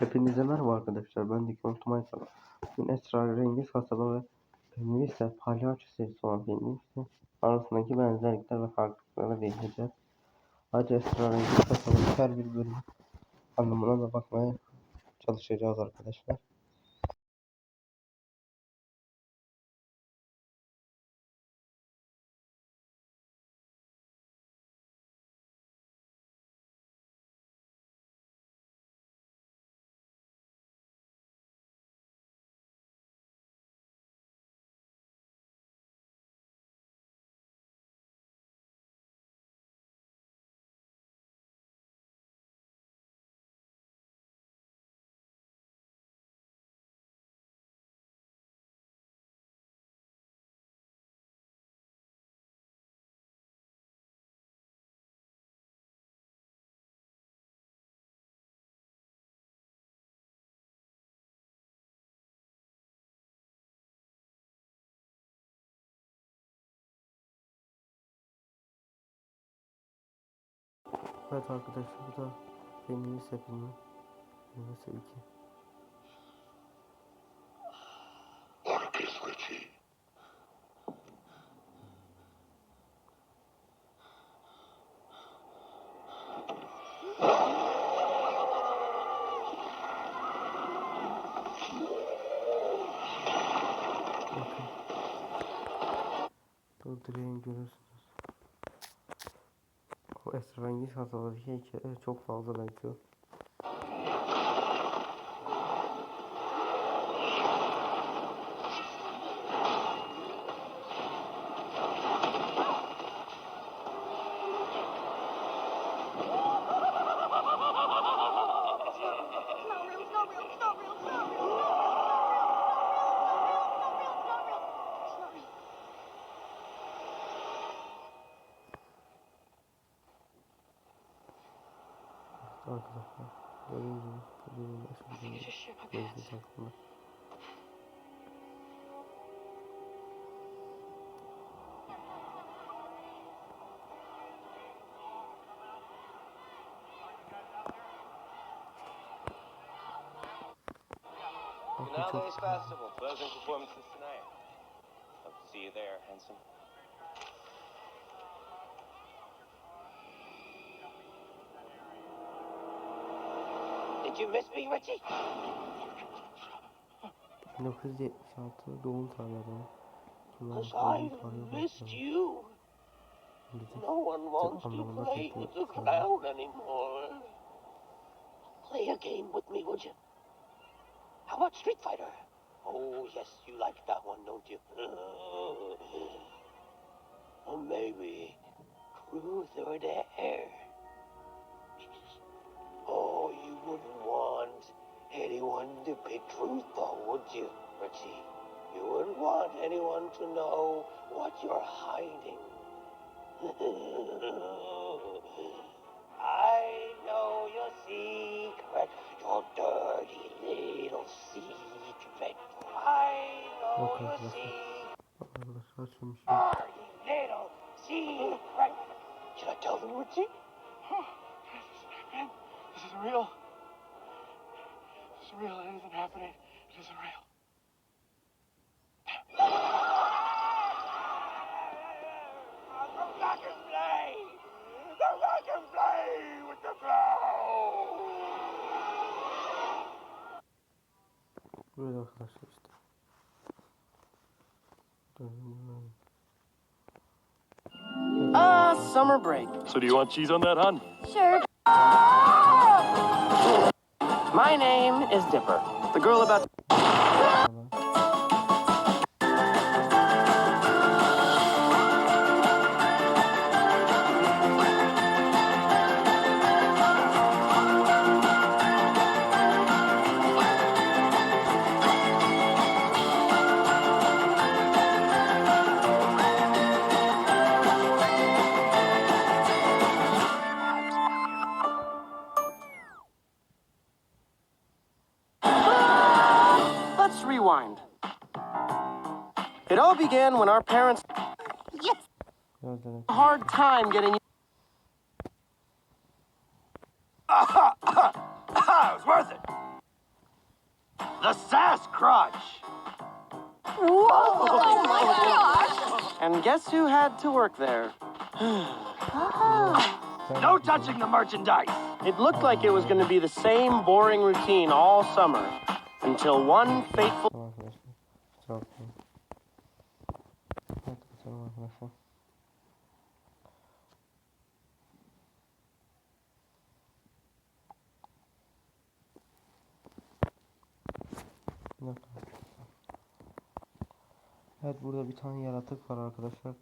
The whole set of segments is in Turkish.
Hepinize merhaba arkadaşlar. Ben Dikon Tumaysal. Bugün Esrarengiz Kasaba ve filmi ise Palyaço serisi olan filmi ise arasındaki benzerlikler ve farklılıklara değineceğiz. Ayrıca Esrarengiz Kasaba'nın her bir bölüm anlamına da bakmaya çalışacağız arkadaşlar. Evet arkadaşlar bu da feminist yapımı. Mesela iki. Öldüreyim görürsün esrarengiz kasabadaki heykele çok fazla benziyor. Arkadaşlar gördüğünüz Festival, closing performances tonight. Hope to see you there, handsome. You miss me, Richie? 1976 doğum tarihi adamı. Cause Kimler I doğum tarihi missed you. No one wants to play with the clown anymore. Play a game with me, would you? How about Street Fighter? Oh, yes, you like that one, don't you? or maybe Truth or anyone to be truthful, would you, Richie? You wouldn't want anyone to know what you're hiding. I know your secret, your dirty little secret. I know Okay, your listen. secret, Arkadaşlar açılmış. dirty little secret. Should I tell them, Richie? Man, this isn't real. This isn't real. It isn't happening. It isn't real. Come back and play! Come back and play with the clown! Böyle arkadaşlar işte. Ah, summer break. So do you want cheese on that, hon? Sure. My name is Dipper. The girl about Let's rewind. It all began when our parents Yes! Biraz demek. a hard time getting it was worth it. The Sasquatch! Oh my gosh! And guess who had to work there? Oh. No touching the merchandise! It looked like it was going to be the same boring routine all summer until one fateful Tamam arkadaşlar. Evet arkadaşlar. Burada bir tane yaratık var arkadaşlar.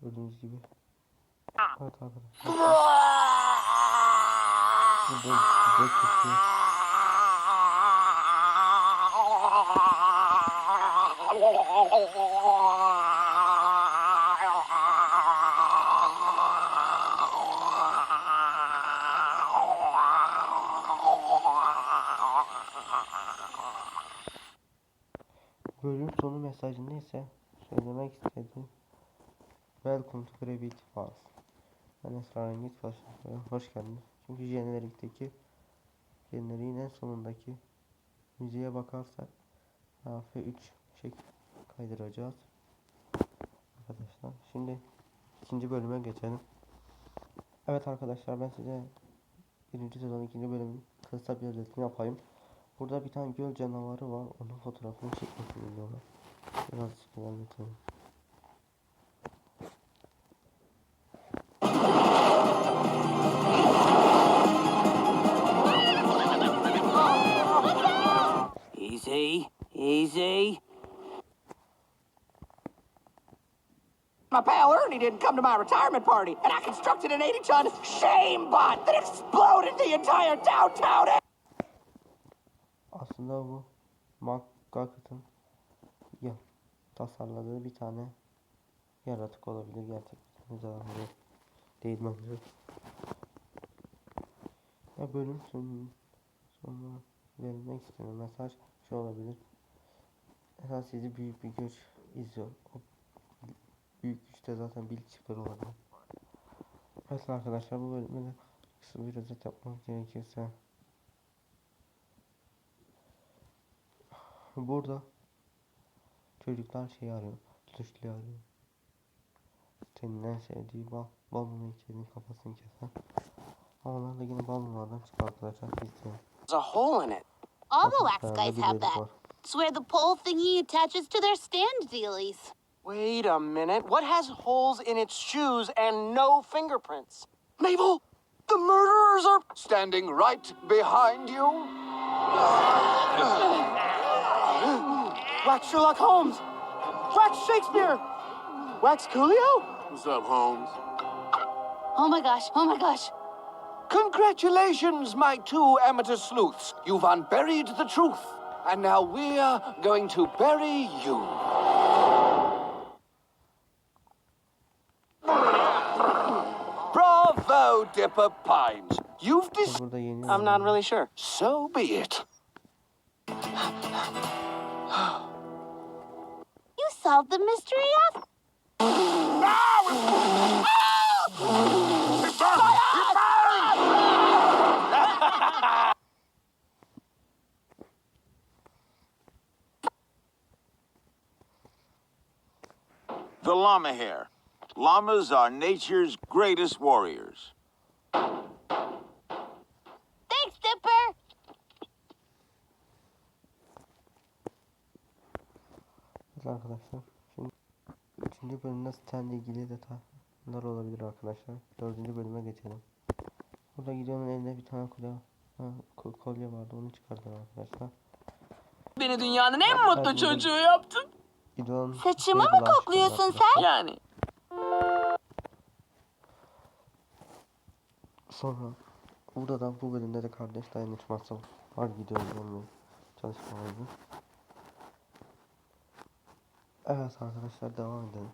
Gördüğünüz gibi. Evet arkadaşlar. Burada Bölüm sonu mesajında ise söylemek istediğim Welcome to Gravity Falls. Ben esrarengiz karşınızda hoş geldiniz. Çünkü jenerikteki jeneriğin en sonundaki müziğe bakarsak F3 şekil kaydıracağız. Arkadaşlar şimdi ikinci bölüme geçelim. Evet arkadaşlar ben size birinci sezon ikinci bölümün kısa bir özetini yapayım. Burada bir tane göl canavarı var. Onun fotoğrafını çekmesini diyorlar. Biraz ilerletelim. Didn't come to my retirement party, and I constructed an 80 ton shame bot that exploded the entire downtown. Aslında bu Mark ya tasarladığı bir tane yaratık olabilir gerçekten zararlı değil bence. Ya bölüm sonu sonra verilmek istenen mesaj şu olabilir. Esas sizi büyük bir güç izliyor. Büyük güçte zaten Bill Chipper olabilir. Evet arkadaşlar bu bölümde de kısa bir özet yapmak gerekirse Burada çocuklar şey arıyor, suçlu arıyor. Senin en sevdiği bal, balonu içerinin kafasını kesen. Ama onlar da yine balonlardan çıkıyor arkadaşlar. İzleyin. there's a hole in it. All the wax guys have that. It's where the pole thingy attaches to their stand dealies. Wait a minute. What has holes in its shoes and no fingerprints? Mabel, the murderers are standing right behind you. Wax Sherlock Holmes! Wax Shakespeare! Wax Coolio? What's up, Holmes? Oh my gosh, oh my gosh. Congratulations, my two amateur sleuths. You've unburied the truth. And now we're going to bury you. Bravo, Dipper Pines. You've dis- Burada yeni I'm not really sure. So be it. You solved the mystery of. The llama hair. Llamas are nature's greatest warriors. Evet arkadaşlar. Şimdi üçüncü bölümde Stanley ilgili detaylar olabilir arkadaşlar. Dördüncü bölüme geçelim. Burada Gideon'un elinde bir tane kolye, ha, ko- kolye vardı onu çıkardılar arkadaşlar. Beni dünyanın en Ben mutlu çocuğu yaptın. Gideon Saçımı mı kokluyorsun sen? Yani. Sonra burada da bu bölümde de kardeş dayanışması var Gideon'un çalışmaları. Evet arkadaşlar devam edelim.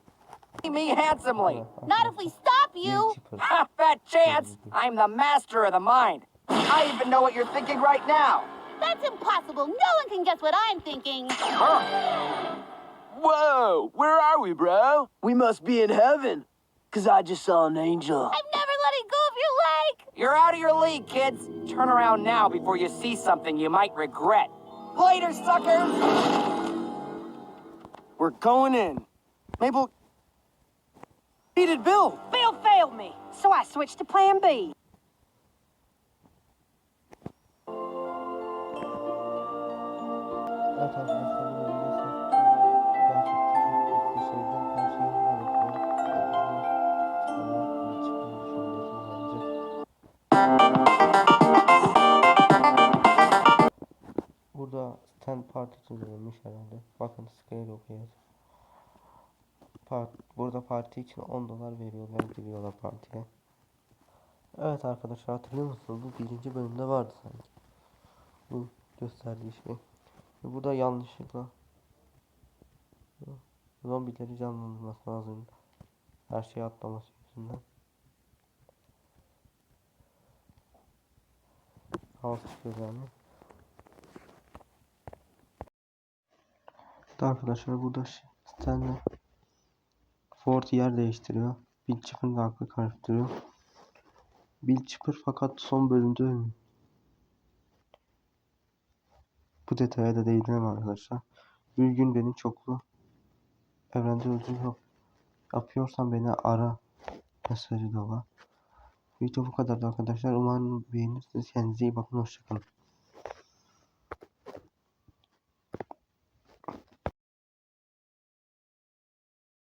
Me handsomely. Not if we stop you. Chipper. Ha, fat chance. I'm the master of the mind. I even know what you're thinking right now. That's impossible. No one can guess what I'm thinking. Whoa, where are we, bro? We must be in heaven, because I just saw an angel. I've never let it go if you're like. You're out of your league, kids. Turn around now before you see something you might regret. Later, suckers! We're going in. Mabel needed Bill. Bill failed me, so I switched to plan B. Evet arkadaşlar Burada stand party için verilmiş herhalde. Bakın scale okuyoruz. Part, burada parti için 10 dolar veriyorlar giriyorlar partiye. Evet arkadaşlar hatırlıyor musunuz? Bu birinci bölümde vardı sanki. Bu gösterdiği şey. Ve Burada yanlışlıkla zombileri canlandırması lazım. Her şeyi atlaması yüzünden. Kaos çıkıyor yani. Evet arkadaşlar burada şey- Stanley Ford yer değiştiriyor. Bill Chipper'ın da aklı karıştırıyor. Bill Chipper fakat son bölümde ölmüyor. Bu detaya da değinelim arkadaşlar. Bir gün beni çoklu evrende yap- yapıyorsan beni ara mesajı da var. Video bu kadardı arkadaşlar. Umarım beğenirsiniz. Kendinize iyi bakın. Hoşçakalın.